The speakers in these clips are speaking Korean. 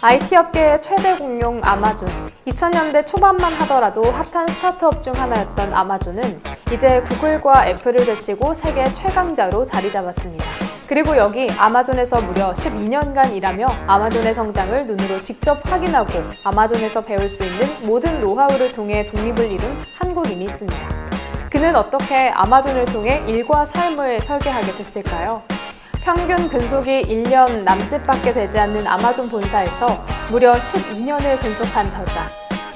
IT 업계의 최대 공룡 아마존. 2000년대 초반만 하더라도 핫한 스타트업 중 하나였던 아마존은 이제 구글과 애플을 제치고 세계 최강자로 자리 잡았습니다. 그리고 여기 아마존에서 무려 12년간 일하며 아마존의 성장을 눈으로 직접 확인하고 아마존에서 배울 수 있는 모든 노하우를 통해 독립을 이룬 한국인이 있습니다. 그는 어떻게 아마존을 통해 일과 삶을 설계하게 됐을까요? 평균 근속이 1년 남짓밖에 되지 않는 아마존 본사에서 무려 12년을 근속한 저자.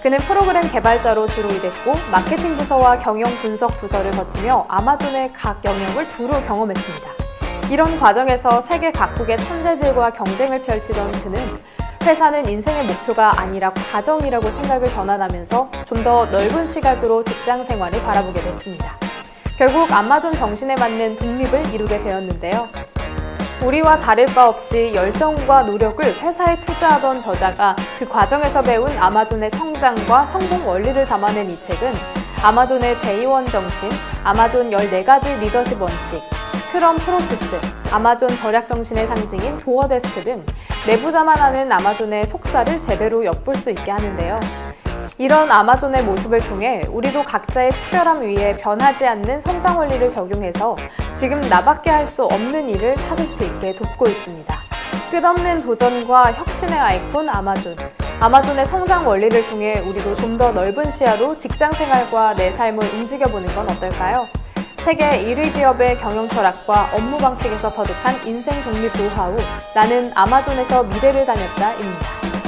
그는 프로그램 개발자로 주로 일했고 마케팅 부서와 경영 분석 부서를 거치며 아마존의 각 영역을 두루 경험했습니다. 이런 과정에서 세계 각국의 천재들과 경쟁을 펼치던 그는 회사는 인생의 목표가 아니라 과정이라고 생각을 전환하면서 좀 더 넓은 시각으로 직장 생활을 바라보게 됐습니다. 결국 아마존 정신에 맞는 독립을 이루게 되었는데요. 우리와 다를 바 없이 열정과 노력을 회사에 투자하던 저자가 그 과정에서 배운 아마존의 성장과 성공 원리를 담아낸 이 책은 아마존의 데이원 정신, 아마존 14가지 리더십 원칙, 스크럼 프로세스, 아마존 절약 정신의 상징인 도어 데스크 등 내부자만 아는 아마존의 속사를 제대로 엿볼 수 있게 하는데요. 이런 아마존의 모습을 통해 우리도 각자의 특별함 위에 변하지 않는 성장 원리를 적용해서 지금 나밖에 할 수 없는 일을 찾을 수 있게 돕고 있습니다. 끝없는 도전과 혁신의 아이콘 아마존. 아마존의 성장 원리를 통해 우리도 좀 더 넓은 시야로 직장 생활과 내 삶을 움직여보는 건 어떨까요? 세계 1위 기업의 경영 철학과 업무 방식에서 터득한 인생 독립 노하우. 나는 아마존에서 미래를 다녔다입니다.